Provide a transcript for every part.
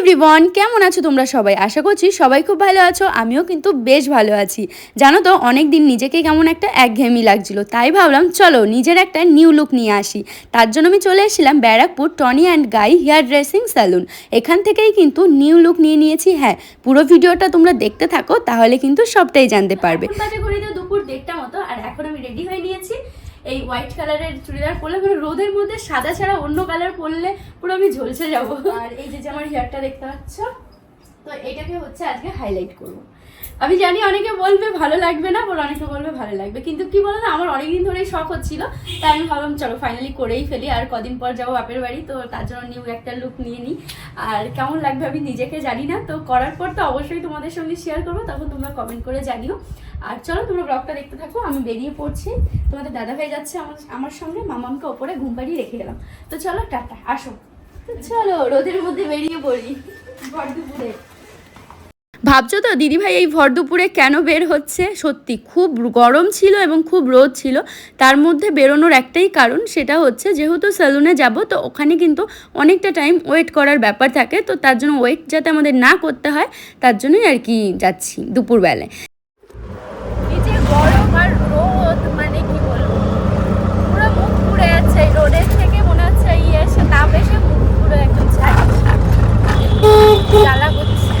Everyone কেমন আছো তোমরা সবাই? আশা করছি সবাই খুব ভালো আছো, আমিও কিন্তু বেশ ভালো আছি। জানো তো অনেক দিন নিজেকে কেমন একটা একঘেয়েমি লাগছিল, তাই ভাবলাম চলো নিজের একটা নিউ লুক নিয়ে আসি। তার জন্য আমি চলে এসেছিলাম Barrackpore Toni and Guy hair dressing salon. এখান থেকেই কিন্তু নিউ লুক নিয়ে নিয়েছি হ্যাঁ পুরো ভিডিওটা তোমরা দেখতে থাকো, তাহলে কিন্তু সবটাই জানতে পারবে। দুপুর দেড়টা মতো, আর এখন আমি রেডি হয়ে নিয়েছি। এই হোয়াইট কালারের চুড়িদার পরলে মানে রোদের মধ্যে সাদা ছাড়া অন্য কালার পরলে পুরো আমি ঝলসে যাব। আর এই যে আমার হেয়ারটা দেখতে পাচ্ছ, তো এটাকে হচ্ছে আজকে হাইলাইট করব। আমি জানি অনেকে বলবে ভালো লাগবে না বলে অনেকে বলবে ভালো লাগবে। কিন্তু কি বলো না আমার অনেকদিন ধরেই শখ হচ্ছিল। তাই আমি ভাবলাম, চলো ফাইনালি করেই ফেলি, আর কদিন পর যাব বাপের বাড়ি, তো তার জন্য নিউ একটা লুক নিয়ে নিই। আর কেমন লাগবে আমি নিজেকে জানি না, তো করার পর তো অবশ্যই তোমাদের সঙ্গে শেয়ার করব, তখন তোমরা কমেন্ট করে জানিও। আর চলো, তোমরা ব্লগটা দেখতে থাকো, আমি বেরিয়ে পড়ছি। তোমাদের দাদা ভাই যাচ্ছে আমার আমার সঙ্গে মামামকে ওপরে ঘুম পাড়িয়ে রেখে গেলাম। তো চলো, টাটা, আসো। চলো, রোদের মধ্যে বেরিয়ে পড়ি, ভর দুপুরে। ভাবছ তো, দিদিভাই এই ভর দুপুরে কেন বের হচ্ছে? সত্যি, খুব গরম ছিল এবং খুব রোদ ছিল। তার মধ্যে বেরোনোর একটাই কারণ সেটা হচ্ছে, যেহেতু সেলুনে যাব, তো ওখানে কিন্তু অনেকটা টাইম ওয়েট করার ব্যাপার থাকে। তো তার জন্য ওয়েট যাতে আমাদের না করতে হয়, তার জন্যই আর কি যাচ্ছি দুপুরবেলায়। এই যে গরম আর রোদ মানে কি বলব পুরো মুখ পুড়ে যাচ্ছে এই রোদের থেকে মনে হচ্ছে ইয়ে এসে তাপ এসে মুখ পুরো একদম জ্বালা করছে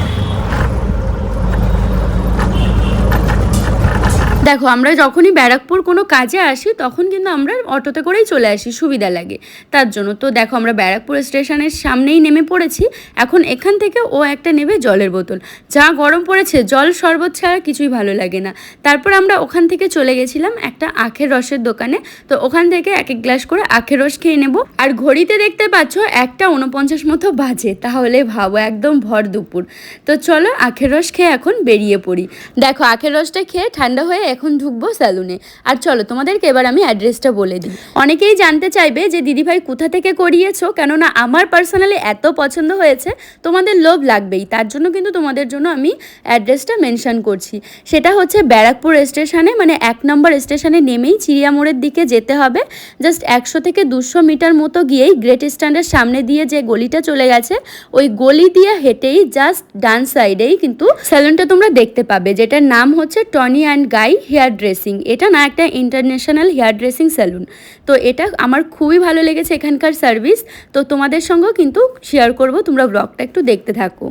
দেখো, আমরা যখনই ব্যারাকপুর কোনো কাজে আসি, তখন কিন্তু আমরা অটোতে করেই চলে আসি, সুবিধা লাগে। তার জন্য তো দেখো, আমরা ব্যারাকপুর স্টেশনের সামনেই নেমে পড়েছি। এখন এখান থেকে ও একটা নেবে জলের বোতল। যা গরম পড়েছে, জল শরবত ছাড়া কিছুই ভালো লাগে না। তারপর আমরা ওখান থেকে চলে গেছিলাম একটা আখের রসের দোকানে। তো ওখান থেকে এক এক গ্লাস করে আখের রস খেয়ে নেব। আর ঘড়িতে দেখতে পাচ্ছ, একটা উনপঞ্চাশ মতো বাজে। তাহলে ভাবো, একদম ভর দুপুর। তো চলো, আখের রস খেয়ে এখন বেরিয়ে পড়ি। দেখো, আখের রসটা খেয়ে ঠান্ডা হয়ে এখন ঢুকবো স্যালুনে আর চলো, তোমাদেরকে এবার আমি অ্যাড্রেসটা বলে দিই। অনেকেই জানতে চাইবে যে, দিদিভাই কোথা থেকে করিয়েছো? কেননা আমার পার্সোনালি এত পছন্দ হয়েছে, তোমাদের লোভ লাগবেই। তার জন্য কিন্তু তোমাদের জন্য আমি অ্যাড্রেসটা মেনশন করছি। সেটা হচ্ছে ব্যারাকপুর স্টেশনে মানে এক নম্বর স্টেশনে নেমেই চিড়িয়ামোড়ের দিকে যেতে হবে। জাস্ট একশো থেকে দুশো মিটার মতো গিয়েই গ্রেট স্ট্যান্ডের সামনে দিয়ে যে গলিটা চলে গেছে, ওই গলি দিয়ে হেঁটেই জাস্ট ডান সাইডেই কিন্তু স্যালুনটা তোমরা দেখতে পাবে, যেটার নাম হচ্ছে Toni and Guy hair dressing. এটা না একটা ইন্টারন্যাশনাল হেয়ার ড্রেসিং স্যালুন। তো এটা আমার খুবই ভালো লেগেছে এখানকার সার্ভিস। তো তোমাদের সঙ্গেও কিন্তু শেয়ার করব, তোমরা ব্লগটা একটু দেখতে থাকো।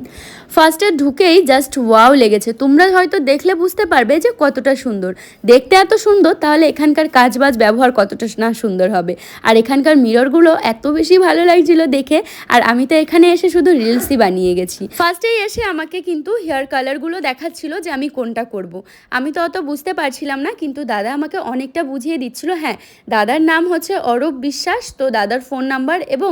ফার্স্টে ঢুকেই জাস্ট ওয়াও লেগেছে। তোমরা হয়তো দেখলে বুঝতে পারবে যে কতটা সুন্দর। দেখতে এত সুন্দর, তাহলে এখানকার কাজবাজ ব্যবহার কতটা না সুন্দর হবে। আর এখানকার মিররগুলো এত বেশি ভালো লাগছিল দেখে। আর আমি তো এখানে এসে শুধু রিলসই বানিয়ে গেছি। ফার্স্টেই এসে আমাকে কিন্তু হেয়ার কালারগুলো দেখাচ্ছিল যে আমি কোনটা করব। আমি তো অত বুঝতে পারছিলাম না, কিন্তু দাদা আমাকে অনেকটা বুঝিয়ে দিচ্ছিল হ্যাঁ দাদার নাম হচ্ছে অরূপ বিশ্বাস, তো দাদার ফোন নাম্বার এবং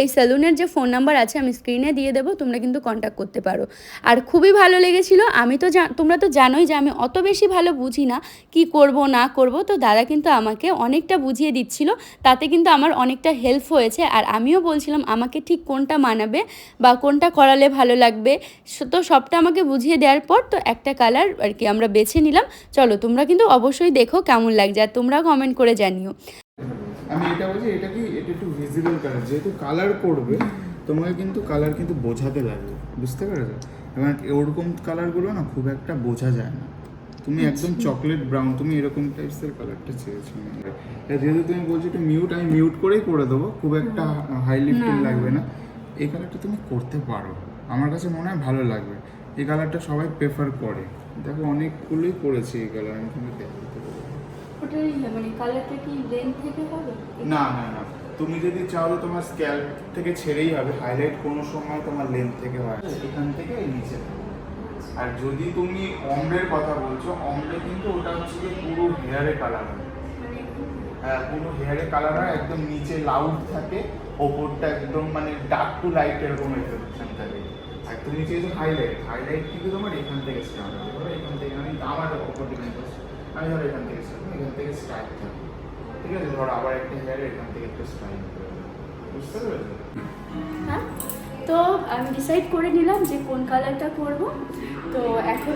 এই সেলুনের যে ফোন নাম্বার আছে আমি স্ক্রিনে দিয়ে দেবো, তোমরা কিন্তু কন্ট্যাক্ট করতে পারো। আর খুবই ভালো লেগেছিল, আমি তো তোমরা তো জানোই যে আমি অত বেশি ভালো বুঝি না, কি করব, না করব, তো দাদা কিন্তু আমাকে অনেকটা বুঝিয়ে দিচ্ছিল, তাতে কিন্তু আমার অনেকটা হেল্প হয়েছে, আর আমিও বলছিলাম, আমাকে ঠিক কোনটা মানাবে বা কোনটা করালে ভালো লাগবে? তো সবটা আমাকে বুঝিয়ে দেওয়ার পর তো একটা কালার আর কি আমরা বেছে নিলাম, চলো তোমরা কিন্তু অবশ্যই দেখো কেমন লাগছে আর তোমরাও কমেন্ট করে জানিও। আমি এটা বলছি এটা কি এটা একটু ভিজিবল কালার যেহেতু কালার করবে তোমাকে কিন্তু কালার কিন্তু বোঝাতে লাগবে বুঝতে পেরেছ? এবং ওরকম কালারগুলো না খুব একটা বোঝা যায় না। তুমি একদম চকলেট ব্রাউন তুমি এরকম টাইপসের কালারটা চেয়েছো। যেহেতু তুমি বলছো একটু মিউট আমি মিউট করেই করে দেবো খুব একটা হাই লিফটিং লাগবে না। এই কালারটা তুমি করতে পারো। আমার কাছে মনে হয় ভালো লাগবে। এই কালারটা সবাই প্রেফার করে। দেখো অনেকগুলোই করেছি এই কালার আমি তোমাকে দেখাতে মানে কালারটা কি লেন্থ থেকে হবে? না না না। তুমি যদি চাও তো তোমার স্ক্যাল্প থেকে ছেড়েই হবে হাইলাইট কোনো সময় তোমার লেন্থ থেকে হয় এখান থেকে নিচে। আর যদি তুমি অম্লের কথা বলছো অম্লে কিন্তু ওটা হচ্ছে যে পুরো হেয়ারে কালার হয়। হ্যাঁ পুরো হেয়ারে কালার হয় একদম নিচে লাউড থাকে ওপরটা একদম মানে ডার্ক টু লাইট এরকম রিফ্লেকশন থাকে। আর তুমি চেয়েছো হাইলাইট হাইলাইট কিন্তু তোমার এখান থেকে স্টার্ট হবে। ধরো এখান থেকে আমি আমার ওপর ডিপেন্ড করছি। আমি ধরো এখান থেকে স্টার্ট এখান থেকে স্টার্ট থাকবে ঠিক আছে? ধরো আবার একটা হেয়ারে এখান থেকে একটু স্টাইল বুঝতে পেরেছ? হ্যাঁ। তো আমি ডিসাইড করে নিলাম যে কোন কালারটা করব তো এখন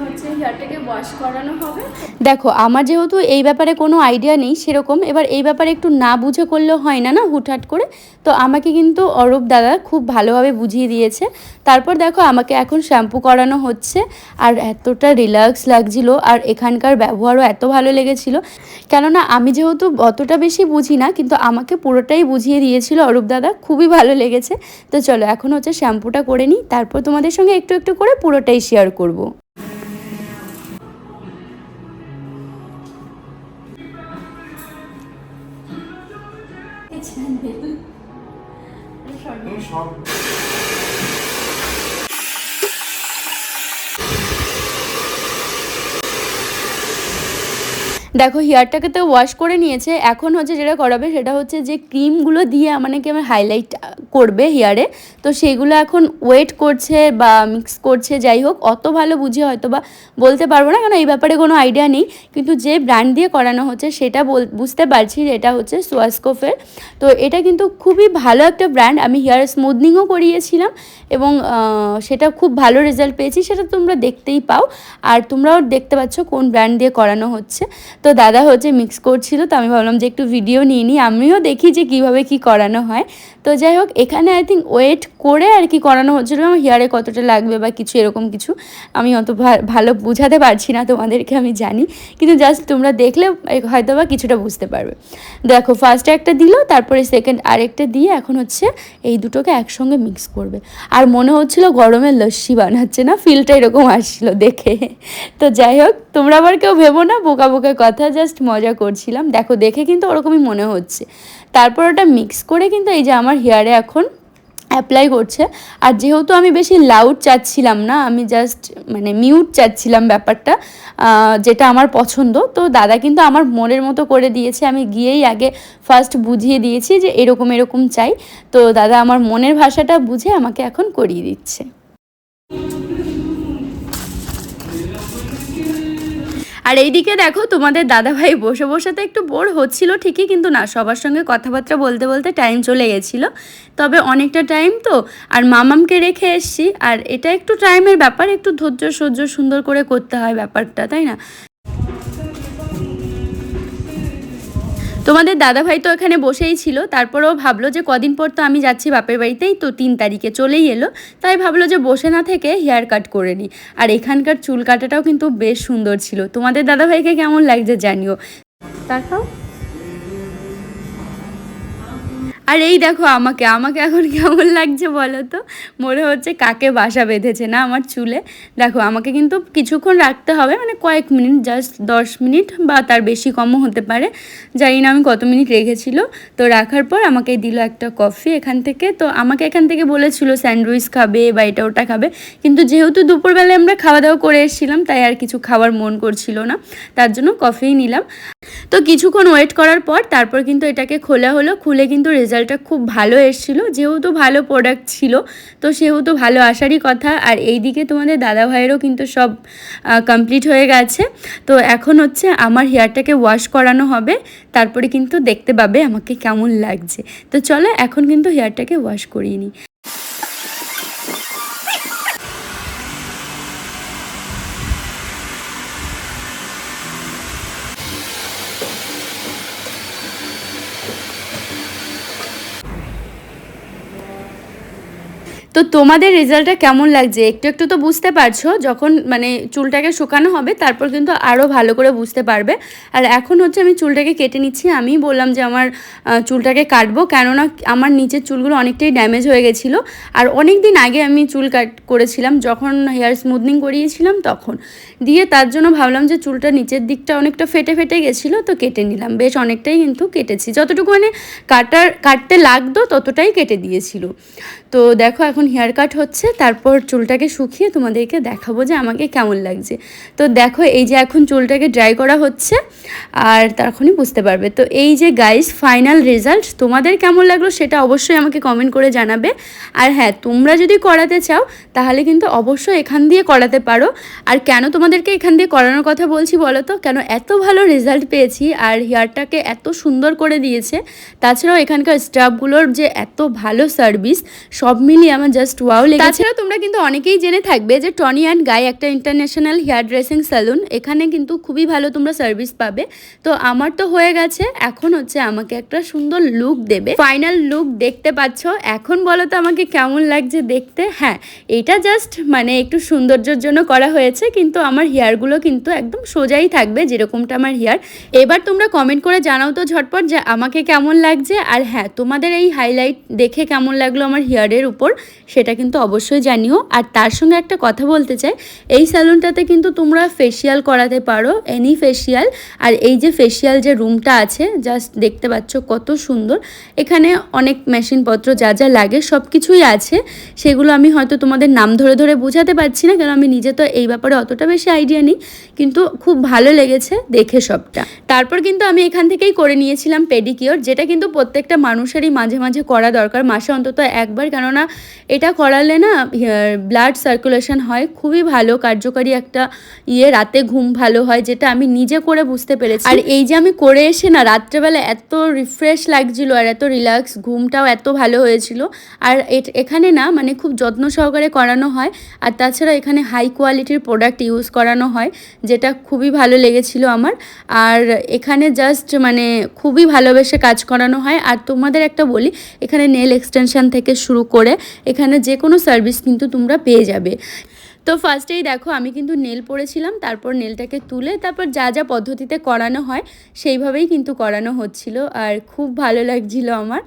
ওয়াশ করানো হবে। দেখো, আমার যেহেতু এই ব্যাপারে কোনো আইডিয়া নেই সেরকম, এবার এই ব্যাপারে একটু না বুঝে করলেও হয় না না, হুটহাট করে। তো আমাকে কিন্তু অরূপ দাদা খুব ভালোভাবে বুঝিয়ে দিয়েছে। তারপর দেখো, আমাকে এখন শ্যাম্পু করানো হচ্ছে। আর এতটা রিল্যাক্স লাগছিল, আর এখানকার ব্যবহারও এত ভালো লেগেছিল। কেননা আমি যেহেতু অতটা বেশি বুঝি না, কিন্তু আমাকে পুরোটাই বুঝিয়ে দিয়েছিল অরূপ দাদা, খুবই ভালো লেগেছে। তো চলো, এখন হচ্ছে শ্যাম্পুটা করে নিই, তারপর তোমাদের সঙ্গে একটু একটু করে পুরোটাই শেয়ার করব। দেখো হেয়ারটাকে তো ওয়াশ করে নিয়েছে। এখন হচ্ছে যেটা করাবে, সেটা হচ্ছে যে ক্রিমগুলো দিয়ে আমাকে আমার হাইলাইট করবে হেয়ারে তো সেগুলো এখন ওয়েট করছে বা মিক্স করছে, যাই হোক, অত ভালো বুঝে হয়তো বা বলতে পারব না কারণ এই ব্যাপারে কোনো আইডিয়া নেই। কিন্তু যে ব্র্যান্ড দিয়ে করানো হচ্ছে, সেটা বুঝতে পারছি এটা হচ্ছে সোয়াস্কোফের তো এটা কিন্তু খুবই ভালো একটা ব্র্যান্ড আমি হেয়ার স্মুথনিংও করিয়েছিলাম এবং সেটা খুব ভালো রেজাল্ট পেয়েছি, সেটা তোমরা দেখতেই পাও। আর তোমরাও দেখতে পাচ্ছ কোন ব্র্যান্ড দিয়ে করানো হচ্ছে। তো দাদা হচ্ছে মিক্স করছিল, তো আমি ভাবলাম যে একটু ভিডিও নিয়ে নিই। আমিও দেখি যে কীভাবে কী করানো হয়। তো যাই হোক, এখানে আই থিঙ্ক ওয়েট করে আর কি করানো হচ্ছিল, আমার হেয়ারে কতটা লাগবে বা কিছু, এরকম কিছু আমি অত ভালো বোঝাতে পারছি না তোমাদেরকে, আমি জানি। কিন্তু জাস্ট তোমরা দেখলে হয়তো বা কিছুটা বুঝতে পারবে। দেখো ফার্স্টে একটা দিল, তারপরে সেকেন্ড আরেকটা দিয়ে এখন হচ্ছে এই দুটোকে একসঙ্গে মিক্স করবে। আর মনে হচ্ছিল গরমে লস্যি বানাচ্ছে না ফিলটা এরকম আসছিল দেখে। তো যাই হোক, তোমরা আবার কেউ ভেবো না, বোকা বোকা কথা জাস্ট মজা করছিলাম। দেখো, দেখে কিন্তু ওরকমই মনে হচ্ছে। তারপর ওটা মিক্স করে কিন্তু এই যে আমার হেয়ারে এখন অ্যাপ্লাই করছে। আর যেহেতু আমি বেশি লাউড চাচ্ছিলাম না, আমি জাস্ট মানে মিউট চাচ্ছিলাম ব্যাপারটা যেটা আমার পছন্দ, তো দাদা কিন্তু আমার মনের মতো করে দিয়েছে। আমি গিয়েই আগে ফার্স্ট বুঝিয়ে দিয়েছি যে এরকম এরকম চাই। তো দাদা আমার মনের ভাষাটা বুঝে আমাকে এখন করিয়ে দিচ্ছে। আর এইদিকে দেখো, তোমাদের দাদাভাই বসে বসে তো একটু বোর হচ্ছিল ঠিকই, কিন্তু না, সবার সঙ্গে কথাবার্তা বলতে বলতে টাইম চলে গেছিল। তবে অনেকটা টাইম তো, আর মামামকে রেখে এসছি, আর এটা একটু টাইমের ব্যাপার, একটু ধৈর্য সহ্য সুন্দর করে করতে হয় ব্যাপারটা, তাই না? তোমাদের দাদাভাই তো এখানে বসেই ছিল, তারপরেও ভাবলো যে কদিন পর তো আমি যাচ্ছি বাপের বাড়িতেই, তো তিন তারিখে চলেই এলো। তাই ভাবলো যে বসে না থেকে হেয়ার কাট করে নিই। আর এখানকার চুল কাটাটাও কিন্তু বেশ সুন্দর ছিল। তোমাদের দাদাভাইকে কেমন লাগছে জানিও। দেখাও। আর এই দেখো আমাকে আমাকে এখন কেমন লাগছে বলো তো? মনে হচ্ছে কাকে বাসা বেঁধেছে না আমার চুলে। দেখো, আমাকে কিন্তু কিছুক্ষণ রাখতে হবে মানে কয়েক মিনিট জাস্ট দশ মিনিট বা তার বেশি কমও হতে পারে। জানি না আমি কত মিনিট রেখেছিল। তো রাখার পর আমাকে দিল একটা কফি এখান থেকে। তো আমাকে এখান থেকে বলেছিল স্যান্ডউইচ খাবে বা এটা ওটা খাবে। কিন্তু যেহেতু দুপুরবেলায় আমরা খাওয়া দাওয়া করে এসেছিলাম, তাই আর কিছু খাওয়ার মন করছিল না। তার জন্য কফিই নিলাম। তো কিছুক্ষণ ওয়েট করার পর তারপর কিন্তু এটাকে খোলা হলো। খুলে কিন্তু রেজাল্টটা খুব ভালো এসেছিল। যেহেতু ভালো প্রোডাক্ট ছিল, তো সেহেতু ভালো আসারই কথা। আর এইদিকে তোমাদের দাদা ভাইয়েরও কিন্তু সব কমপ্লিট হয়ে গেছে। তো এখন হচ্ছে আমার হেয়ারটাকে ওয়াশ করানো হবে। তারপরে কিন্তু দেখতে পাবে আমাকে কেমন লাগছে। তো চলো এখন কিন্তু হেয়ারটাকে ওয়াশ করিয়ে নিই। তো তোমাদের রেজাল্টটা কেমন লাগছে? একটু একটু তো বুঝতে পারছ, যখন মানে চুলটাকে শুকানো হবে, তারপর কিন্তু আরও ভালো করে বুঝতে পারবে। আর এখন হচ্ছে আমি চুলটাকে কেটে নিচ্ছি। আমি বললাম যে আমার চুলটাকে কাটবো, কেননা আমার নিচের চুলগুলো অনেকটাই ড্যামেজ হয়ে গেছিল। আর অনেক দিন আগে আমি চুল কাট করেছিলাম, যখন হেয়ার স্মুথনিং করিয়েছিলাম তখন। দিয়ে তার জন্য ভাবলাম যে চুলটা নিচের দিকটা অনেকটা ফেটে ফেটে গেছিল, তো কেটে নিলাম। বেশ অনেকটাই কিন্তু কেটেছি। যতটুকু মানে কাটার, কাটতে লাগতো ততটাই কেটে দিয়েছিল। তো দেখো এখন হেয়ার কাট হচ্ছে, তারপর চুলটাকে শুকিয়ে তোমাদেরকে দেখাবো যে আমাকে কেমন লাগছে। তো দেখো এই যে এখন চুলটাকে ড্রাই করা হচ্ছে, আর তখনই বুঝতে পারবে। তো এই যে গাইস ফাইনাল রেজাল্ট তোমাদের কেমন লাগল সেটা অবশ্যই আমাকে কমেন্ট করে জানাবে। আর হ্যাঁ তোমরা যদি করাতে চাও, তাহলে কিন্তু অবশ্যই এখান দিয়ে করাতে পারো। আর কেন তোমাদেরকে এখান দিয়ে করানোর কথা বলছি বলো তো? কেন এত ভালো রেজাল্ট পেয়েছি, আর হেয়ারটাকে এত সুন্দর করে দিয়েছে। তাছাড়াও এখানকার স্টাফগুলোর যে এত ভালো সার্ভিস সব মিলিয়ে আমার জাস্ট ওয়াও লেগেছে। তাছাড়া তোমরা কিন্তু অনেকেই জেনে থাকবে যে টনি অ্যান্ড গাই একটা ইন্টারন্যাশনাল হেয়ার ড্রেসিং স্যালুন এখানে কিন্তু খুবই ভালো তোমরা সার্ভিস পাবে। তো আমার তো হয়ে গেছে। এখন হচ্ছে আমাকে একটা সুন্দর লুক দেবে। ফাইনাল লুক দেখতে পাচ্ছ। এখন বলো তো আমাকে কেমন লাগছে দেখতে? হ্যাঁ এটা জাস্ট মানে একটু সৌন্দর্যের জন্য করা হয়েছে, কিন্তু আমার হেয়ারগুলো কিন্তু একদম সোজাই থাকবে যেরকমটা আমার হেয়ার এবার তোমরা কমেন্ট করে জানাও তো ঝটপট যে আমাকে কেমন লাগছে। আর হ্যাঁ তোমাদের এই হাইলাইট দেখে কেমন লাগল আমার হেয়ারের উপর, সেটা কিন্তু অবশ্যই জানিও। আর তার সঙ্গে একটা কথা বলতে চাই, এই স্যালুনটাতে কিন্তু তোমরা ফেসিয়াল করাতে পারো এনি ফেসিয়াল আর এই যে ফেসিয়াল যে রুমটা আছে জাস্ট দেখতে পাচ্ছ কত সুন্দর। এখানে অনেক মেশিনপত্র যা যা লাগে সব কিছুই আছে। সেগুলো আমি হয়তো তোমাদের নাম ধরে ধরে বোঝাতে পারছি না, কারণ আমি নিজে তো এই ব্যাপারে অতটা বেশি আইডিয়া নেই। কিন্তু খুব ভালো লেগেছে দেখে সবটা। তারপর কিন্তু আমি এখান থেকেই করে নিয়েছিলাম পেডিকিওর যেটা কিন্তু প্রত্যেকটা মানুষেরই মাঝে মাঝে করা দরকার। মাসে অন্তত একবার কেননা এটা করালে না ব্লাড সার্কুলেশন হয়, খুবই ভালো, কার্যকারী একটা ইয়ে রাতে ঘুম ভালো হয়, যেটা আমি নিজে করে বুঝতে পেরেছি। আর এই যে আমি করে এসে না, রাত্রেবেলা এত রিফ্রেশ লাগছিল আর এত রিল্যাক্স ঘুমটাও এত ভালো হয়েছিল। আর এখানে না মানে খুব যত্ন সহকারে করানো হয়, আর তাছাড়া এখানে হাই কোয়ালিটির প্রোডাক্ট ইউজ করানো হয়, যেটা খুবই ভালো লেগেছিল আমার। আর এখানে জাস্ট মানে খুবই ভালোবেসে কাজ করানো হয়। আর তোমাদের একটা বলি, এখানে নেল এক্সটেনশন থেকে শুরু করে এখানে যে কোনো সার্ভিস কিন্তু তোমরা পেয়ে যাবে। তো ফার্স্টেই দেখো আমি কিন্তু নেল পরেছিলাম তারপর নেলটাকে তুলে তারপর যা যা পদ্ধতিতে করানো হয় সেইভাবেই কিন্তু করানো হচ্ছিল আর খুব ভালো লাগছিল আমার।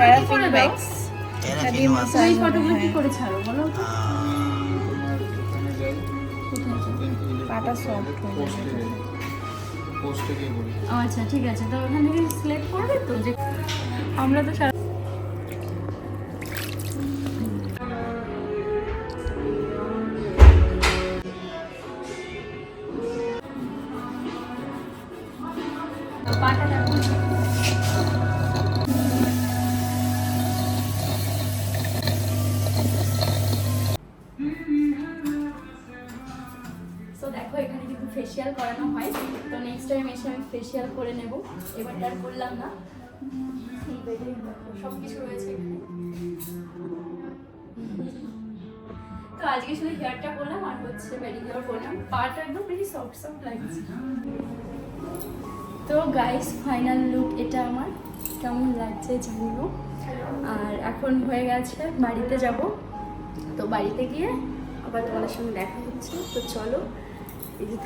প্যারাফিন ব্যাগস প্যারাফিন ওয়াশ এই ফটোগুলো কি করে ছাড়ো বলো পাটা সফট হয়ে যাবে। আচ্ছা ঠিক আছে। তো ওখান থেকে সিলেক্ট করবে তো? যে আমরা তো সারা ফেসিয়াল করে নেব। এবার আর করলাম না। সব কিছু রয়েছে তো আজকে শুধু হেয়ারটা করলাম আর হচ্ছে পেডিকিউর করলাম। পাটা একদম বেশি সফট সফট লাগছে। তো গাইস ফাইনাল লুক এটা আমার। কেমন লাগছে জানিও আর এখন হয়ে গেছে বাড়িতে যাব। তো বাড়িতে গিয়ে আবার তোমাদের সঙ্গে দেখা হচ্ছে। তো চলো, এই যে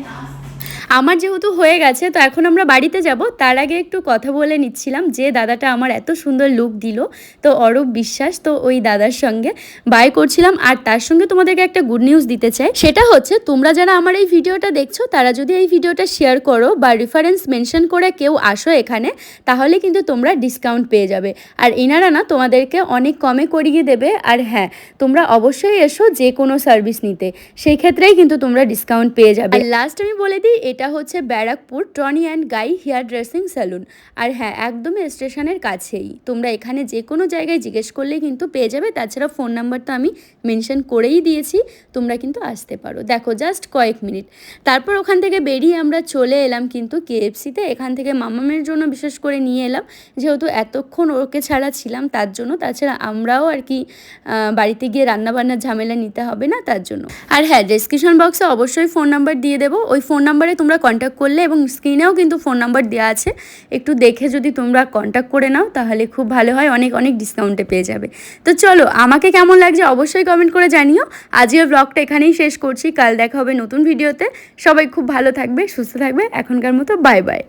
enough. আমার যেহেতু হয়ে গেছে, তো এখন আমরা বাড়িতে যাব। তার আগে একটু কথা বলে নিচ্ছিলাম যে দাদাটা আমার এত সুন্দর লুক দিল, তো অরূপ বিশ্বাস, তো ওই দাদার সঙ্গে বাই করছিলাম। আর তার সঙ্গে তোমাদেরকে একটা গুড নিউজ দিতে চাই। সেটা হচ্ছে, তোমরা যারা আমার এই ভিডিওটা দেখছ, তারা যদি এই ভিডিওটা শেয়ার করো বা রেফারেন্স মেনশন করে কেউ আসো এখানে, তাহলে কিন্তু তোমরা ডিসকাউন্ট পেয়ে যাবে। আর এনারা না তোমাদেরকে অনেক কমে করিয়ে দেবে। আর হ্যাঁ তোমরা অবশ্যই এসো যে কোনো সার্ভিস নিতে। সেই ক্ষেত্রেই কিন্তু তোমরা ডিসকাউন্ট পেয়ে যাবে। লাস্ট আমি বলে দিই, এটা হচ্ছে Barrackpore Toni and Guy hair dressing salon. আর হ্যাঁ একদমই স্টেশনের কাছেই। তোমরা এখানে যে কোনো জায়গায় জিজ্ঞেস করলেই কিন্তু পেয়ে যাবে। তাছাড়া ফোন নাম্বার তো আমি মেনশন করেই দিয়েছি। তোমরা কিন্তু আসতে পারো। দেখো, জাস্ট কয়েক মিনিট। তারপর ওখান থেকে বেরিয়ে আমরা চলে এলাম কিন্তু কেএফসিতে। এখান থেকে মামামের জন্য বিশেষ করে নিয়ে এলাম। যেহেতু এতক্ষণ ওকে ছাড়া ছিলাম, তার জন্য। তাছাড়া আমরাও আর কি বাড়িতে গিয়ে রান্নাবান্নার ঝামেলা নিতে হবে না তার জন্য। আর হ্যাঁ ডেসক্রিপশন বক্সে অবশ্যই ফোন নাম্বার দিয়ে দেবো। ওই ফোন নাম্বারে তোমরা কন্ট্যাক্ট করলে এবং স্ক্রিনেও কিন্তু ফোন নাম্বার দেওয়া আছে। একটু দেখে যদি তোমরা কন্ট্যাক্ট করে নাও, তাহলে খুব ভালো হয়, অনেক অনেক ডিসকাউন্টে পেয়ে যাবে। তো চলো, আমাকে কেমন লাগছে অবশ্যই কমেন্ট করে জানিও। আজকের ব্লগটা এখানেই শেষ করছি। কাল দেখা হবে নতুন ভিডিওতে সবাই খুব ভালো থাকবে, সুস্থ থাকবে। এখনকার মতো বাই বাই